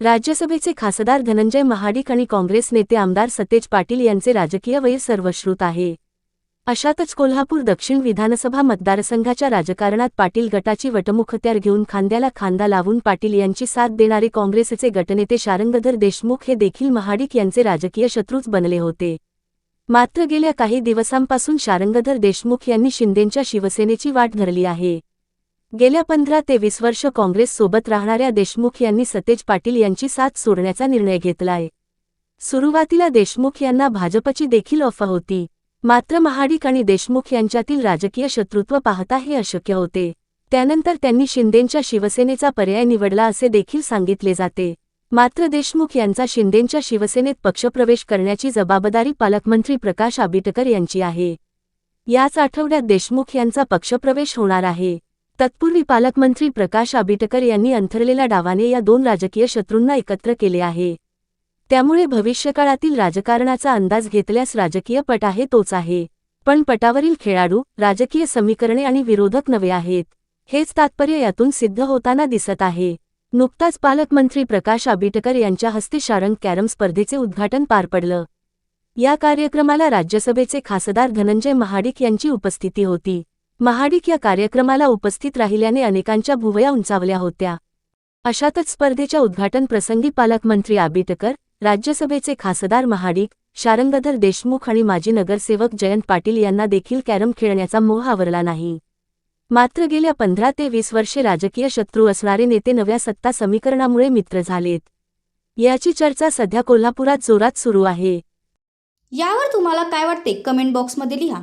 राज्यसभेचे खासदार धनंजय महाडिक आणि काँग्रेस नेते आमदार सतेज पाटील यांचे राजकीय वय सर्वश्रुत आहे. अशातच कोल्हापूर दक्षिण विधानसभा मतदारसंघाच्या राजकारणात पाटील गटाची वटमुखत्यार घेऊन खांद्याला खांदा लावून पाटील यांची साथ देणारे काँग्रेसचे गटनेते शारंगधर देशमुख हे देखील महाडिक यांचे राजकीय शत्रूच बनले होते. मात्र गेल्या काही दिवसांपासून शारंगधर देशमुख यांनी शिंदेंच्या शिवसेनेची वाट धरली आहे. गेल्या पंधरा ते वीस वर्ष काँग्रेससोबत राहणाऱ्या देशमुख यांनी सतेज पाटील यांची साथ सोडण्याचा निर्णय घेतलाय. सुरुवातीला देशमुख यांना भाजपची देखील ऑफर होती. मात्र महाडिक आणि देशमुख यांच्यातील राजकीय शत्रुत्व पाहता हे अशक्य होते. त्यानंतर त्यांनी शिंदेंच्या शिवसेनेचा पर्याय निवडला असे देखील सांगितले जाते. मात्र देशमुख यांचा शिंदेंच्या शिवसेनेत पक्षप्रवेश करण्याची जबाबदारी पालकमंत्री प्रकाश आबिटकर यांची आहे. याच आठवड्यात देशमुख यांचा पक्षप्रवेश होणार आहे. तत्पूर्वी पालकमंत्री प्रकाश आबिटकर यांनी अंथरलेल्या डावाने या दोन राजकीय शत्रूंना एकत्र केले आहे. त्यामुळे भविष्यकाळातील राजकारणाचा अंदाज घेतल्यास राजकीय पट आहे तोच आहे. पण पटावरील खेळाडू राजकीय समीकरणे आणि विरोधक नवे आहेत. हेच तात्पर्य यातून सिद्ध होताना दिसत आहे. नुकताच पालकमंत्री प्रकाश आबिटकर यांच्या हस्ते शारंग कॅरम स्पर्धेचे उद्घाटन पार पडलं. या कार्यक्रमाला राज्यसभेचे खासदार धनंजय महाडिक यांची उपस्थिती होती. महाडिक या कार्यक्रमाला उपस्थित राहिल्याने अनेकांच्या भुवया उंचावल्या होत्या. अशातच स्पर्धेच्या उद्घाटन प्रसंगी पालकमंत्री आबिटकर राज्यसभेचे खासदार महाडिक शारंगधर देशमुख आणि माजी नगरसेवक जयंत पाटील यांना देखील कॅरम खेळण्याचा मोह आवरला नाही. मात्र गेल्या पंधरा ते वीस वर्षे राजकीय शत्रू असणारे नेते नव्या सत्ता समीकरणामुळे मित्र झालेत. याची चर्चा सध्या कोल्हापुरात जोरात सुरू आहे. यावर तुम्हाला काय वाटते? कमेंट बॉक्समध्ये लिहा.